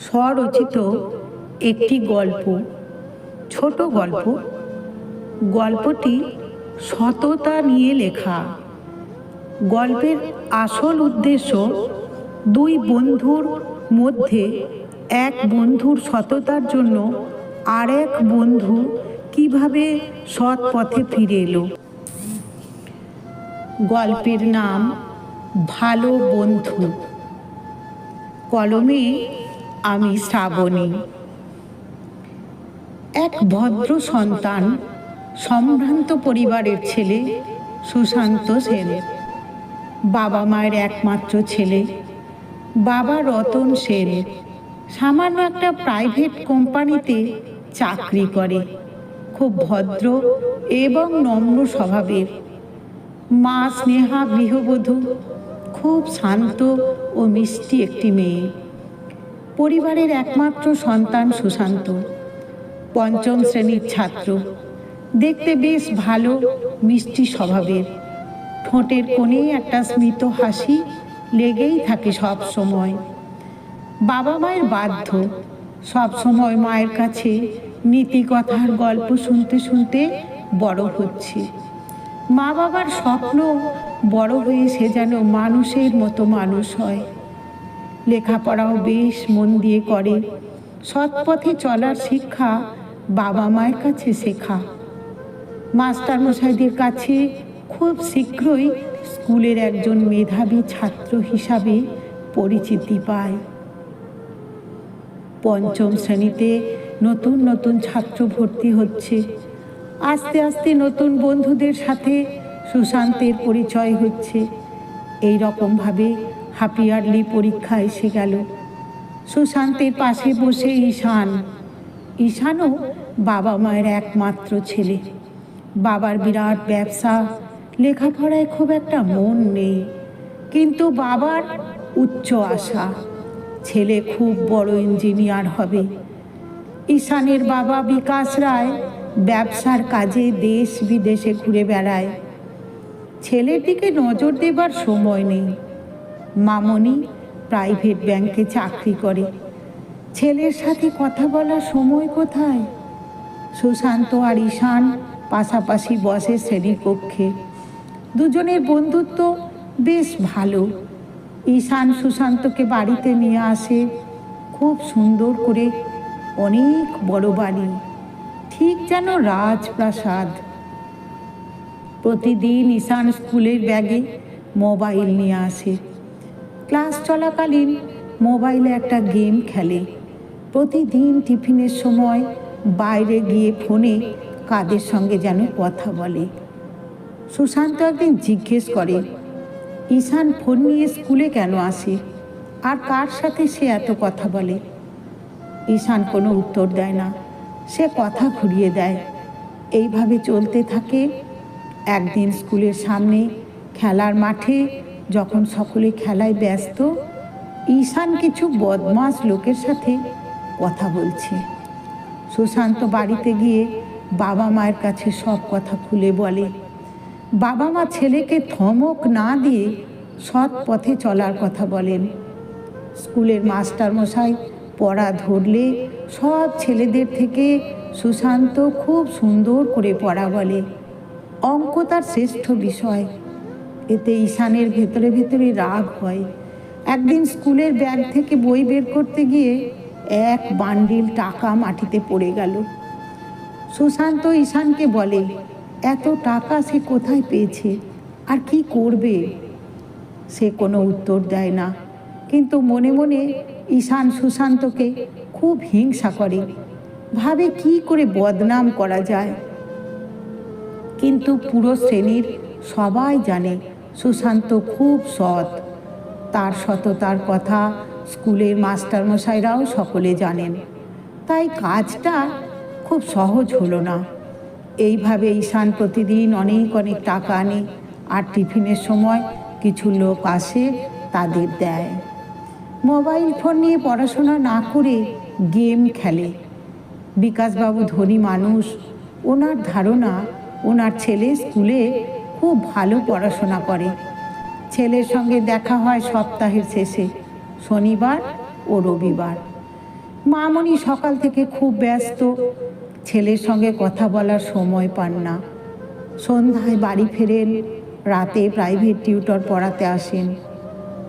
স্বরচিত একটি গল্প, ছোট গল্প। গল্পটি সততা নিয়ে লেখা। গল্পের আসল উদ্দেশ্য দুই বন্ধুর মধ্যে এক বন্ধুর সততার জন্য আর এক বন্ধু কীভাবে সৎ পথে ফিরে এলো। গল্পের নাম ভালো বন্ধু। কলমে আমি শ্রাবণী। এক ভদ্র সন্তান, সম্ভ্রান্ত পরিবারের ছেলে, সুশান্ত সেন। বাবা মায়ের একমাত্র ছেলে, বাবা রতন সেন। সামান্য একটা প্রাইভেট কোম্পানিতে চাকরি করে। খুব ভদ্র এবং নম্র স্বভাবের। মা স্নেহা গৃহবধূ, খুব শান্ত ও মিষ্টি একটি মেয়ে। পরিবারের একমাত্র সন্তান সুশান্ত। পঞ্চম শ্রেণির ছাত্র। দেখতে বেশ ভালো, মিষ্টি স্বভাবের। ঠোঁটের কোণে একটা স্মিত হাসি লেগেই থাকে সব সময়। বাবা মায়ের বাধ্য। সব সময় মায়ের কাছে নীতিকথার গল্প শুনতে শুনতে বড় হচ্ছে। মা বাবার স্বপ্ন বড় হয়ে সে যেন মানুষের মতো মানুষ হয়। লেখাপড়াও বেশ মন দিয়ে করে। সৎ পথে চলার শিক্ষা বাবা মায়ের কাছে শেখা। মাস্টারমশাইদের কাছে খুব শীঘ্রই স্কুলের একজন মেধাবী ছাত্র হিসাবে পরিচিতি পায়। পঞ্চম শ্রেণীতে নতুন নতুন ছাত্র ভর্তি হচ্ছে। আস্তে আস্তে নতুন বন্ধুদের সাথে সুশান্তের পরিচয় হচ্ছে। এই রকমভাবে হাপিয়ারলি পরীক্ষা এসে গেল। সুশান্তের পাশে বসে ঈশান। ঈশানও বাবা মায়ের একমাত্র ছেলে। বাবার বিরাট ব্যবসা, লেখাপড়ায় খুব একটা মন নেই। কিন্তু বাবার উচ্চ আশা, ছেলে খুব বড় ইঞ্জিনিয়ার হবে। ঈশানের বাবা বিকাশ রায় ব্যবসার কাজে দেশ বিদেশে ঘুরে বেড়ায়। ছেলের দিকে নজর দেবার সময় নেই। মামনি প্রাইভেট ব্যাংকে চাকরি করে। ছেলের সাথে কথা বলার সময় কোথায়? সুশান্ত আর ঈশান পাশাপাশি বসে শ্রেণীকক্ষে দুজনের বন্ধুত্ব বেশ ভালো। ঈশান সুশান্তকে বাড়িতে নিয়ে আসে। খুব সুন্দর করে। অনেক বড় বাড়ি। ঠিক যেন রাজপ্রাসাদ। প্রতিদিন ঈশান স্কুলের ব্যাগে মোবাইল নিয়ে আসে। ক্লাস চলাকালীন মোবাইলে একটা গেম খেলে। প্রতিদিন টিফিনের সময় বাইরে গিয়ে ফোনে কাদের সঙ্গে যেন কথা বলে। সুশান্ত একদিন জিজ্ঞেস করে, ঈশান ফোন নিয়ে স্কুলে কেন আসে? আর কার সাথে সে এত কথা বলে? ঈশান কোনো উত্তর দেয় না। সে কথা ঘুরিয়ে দেয়, এইভাবে চলতে থাকে। একদিন স্কুলের সামনে খেলার মাঠে যখন সকলে খেলায় ব্যস্ত, ঈশান কিছু বদমাস লোকের সাথে কথা বলছে। সুশান্ত বাড়িতে গিয়ে বাবা মায়ের কাছে সব কথা খুলে বলে। বাবা মা ছেলেকে থমক না দিয়ে সৎ পথে চলার কথা বলেন। স্কুলের মাস্টার মশাই পড়া ধরলে সব ছেলেদের থেকে সুশান্ত খুব সুন্দর করে পড়া বলে। অঙ্ক তার শ্রেষ্ঠ বিষয়। এতে ঈশানের ভেতরে ভেতরে রাগ হয়। একদিন স্কুলের ব্যাগ থেকে বই বের করতে গিয়ে এক বান্ডিল টাকা মাটিতে পড়ে গেল। সুশান্ত ঈশানকে বলে, এত টাকা সে কোথায় পেয়েছে? আর কি করবে? সে কোনো উত্তর দেয় না। কিন্তু মনে মনে ঈশান সুশান্তকে খুব হিংসা করে। ভাবে কি করে বদনাম করা যায়? কিন্তু পুরো শ্রেণির সবাই জানে সুশান্ত খুব সৎ। তার সততার কথা স্কুলের মাস্টারমশাইরাও সকলে জানেন। তাই কাজটা খুব সহজ হলো না। এইভাবে ঈশান প্রতিদিন অনেক অনেক টাকা আনে আর টিফিনের সময় কিছু লোক আসে তাদের দেয়। মোবাইল ফোন নিয়ে পড়াশোনা না করে গেম খেলে। বিকাশবাবু ধনী মানুষ। ওনার ধারণা, ওনার ছেলে স্কুলে খুব ভালো পড়াশোনা করে। ছেলের সঙ্গে দেখা হয় সপ্তাহের শেষে, শনিবার ও রবিবার। মামনি সকাল থেকে খুব ব্যস্ত, ছেলের সঙ্গে কথা বলার সময় পান না। সন্ধ্যায় বাড়ি ফেরেন, রাতে প্রাইভেট টিউটর পড়াতে আসেন।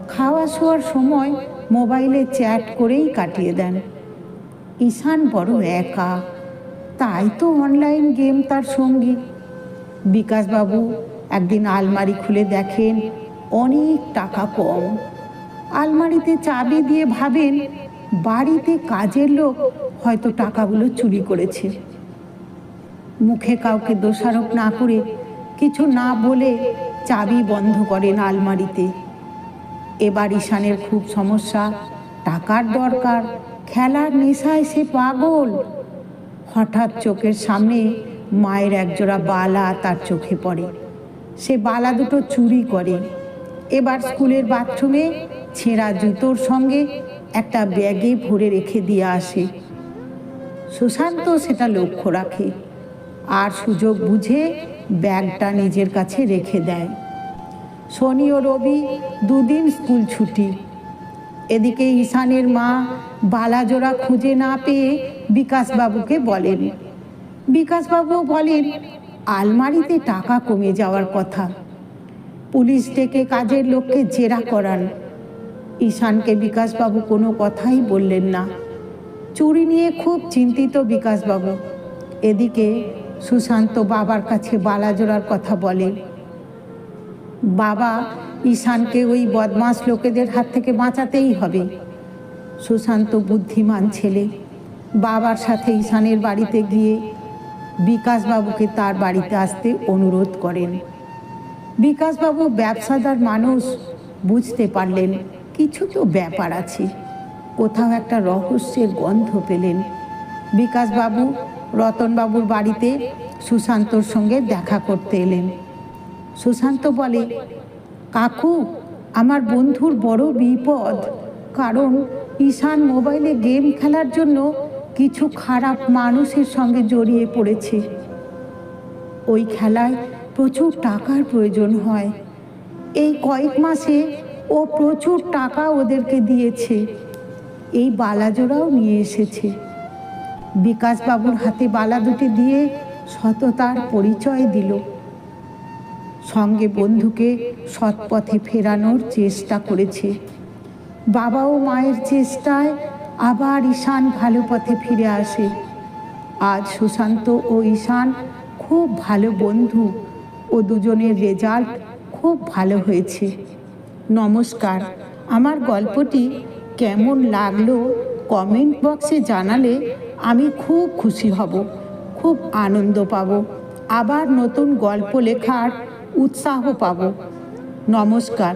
খাওয়া শোয়ার সময় মোবাইলে চ্যাট করেই কাটিয়ে দেন। ঈশান বড় একা, তাই তো অনলাইন গেম তার সঙ্গী। বিকাশবাবু একদিন আলমারি খুলে দেখেন অনেক টাকা কম। আলমারিতে চাবি দিয়ে ভাবেন বাড়িতে কাজের লোক হয়তো টাকাগুলো চুরি করেছে। মুখে কাউকে দোষারোপ না করে কিছু না বলে চাবি বন্ধ করেন আলমারিতে। এবার ঈশানের খুব সমস্যা, টাকার দরকার, খেলার নেশায় সে পাগল। হঠাৎ চোখের সামনে মায়ের একজোড়া বালা তার চোখে পড়ে। সে বালা দুটো চুরি করে। এবার স্কুলের বাথরুমে ছেঁড়া জুতোর সঙ্গে একটা ব্যাগে ভরে রেখে দিয়ে আসে। সুশান্ত সেটা লক্ষ্য রাখে। আর সুযোগ বুঝে ব্যাগটা নিজের কাছে রেখে দেয়। শনি ও রবি দুদিন স্কুল ছুটি। এদিকে ঈশানের মা বালাজোড়া খুঁজে না পেয়ে বিকাশবাবুকে বলেন, বিকাশবাবু বলেন আলমারিতে টাকা কমে যাওয়ার কথা। পুলিশ ডেকে কাজের লোককে জেরা করান। ঈশানকে বিকাশবাবু কোনো কথাই বললেন না। চুরি নিয়ে খুব চিন্তিত বিকাশবাবু। এদিকে সুশান্ত বাবার কাছে বালা বালাজোড়ার কথা বলে। বাবা, ঈশানকে ওই বদমাস লোকেদের হাত থেকে বাঁচাতেই হবে। সুশান্ত বুদ্ধিমান ছেলে। বাবার সাথে ঈশানের বাড়িতে গিয়ে বিকাশবাবুকে তার বাড়িতে আসতে অনুরোধ করেন। বিকাশবাবু ব্যবসাদার মানুষ, বুঝতে পারলেন কিছু তো ব্যাপার আছে। কোথাও একটা রহস্যের গন্ধ পেলেন। বিকাশবাবু রতনবাবুর বাড়িতে সুশান্তর সঙ্গে দেখা করতে এলেন। সুশান্ত বলে, কাকু, আমার বন্ধুর বড় বিপদ। কারণ ঈশান মোবাইলে গেম খেলার জন্য কিছু খারাপ মানুষের সঙ্গে জড়িয়ে পড়েছে। ওই খেলায় প্রচুর টাকার প্রয়োজন হয়। এই কয়েক মাসে ও প্রচুর টাকা ওদেরকে দিয়েছে। এই বালাজোড়াও নিয়ে এসেছে। বিকাশবাবুর হাতে বালা দুটি দিয়ে সততার পরিচয় দিল। সঙ্গে বন্ধুকে সৎপথে ফেরানোর চেষ্টা করেছে। বাবা ও মায়ের চেষ্টায় আবার ঈশান ভালো পথে ফিরে আসে। আজ সুশান্ত ও ঈশান খুব ভালো বন্ধু ও দুজনের রেজাল্ট খুব ভালো হয়েছে। নমস্কার, আমার গল্পটি কেমন লাগল কমেন্ট বক্সে জানালে আমি খুব খুশি হব, খুব আনন্দ পাব, আবার নতুন গল্প লেখার উৎসাহ পাব। নমস্কার।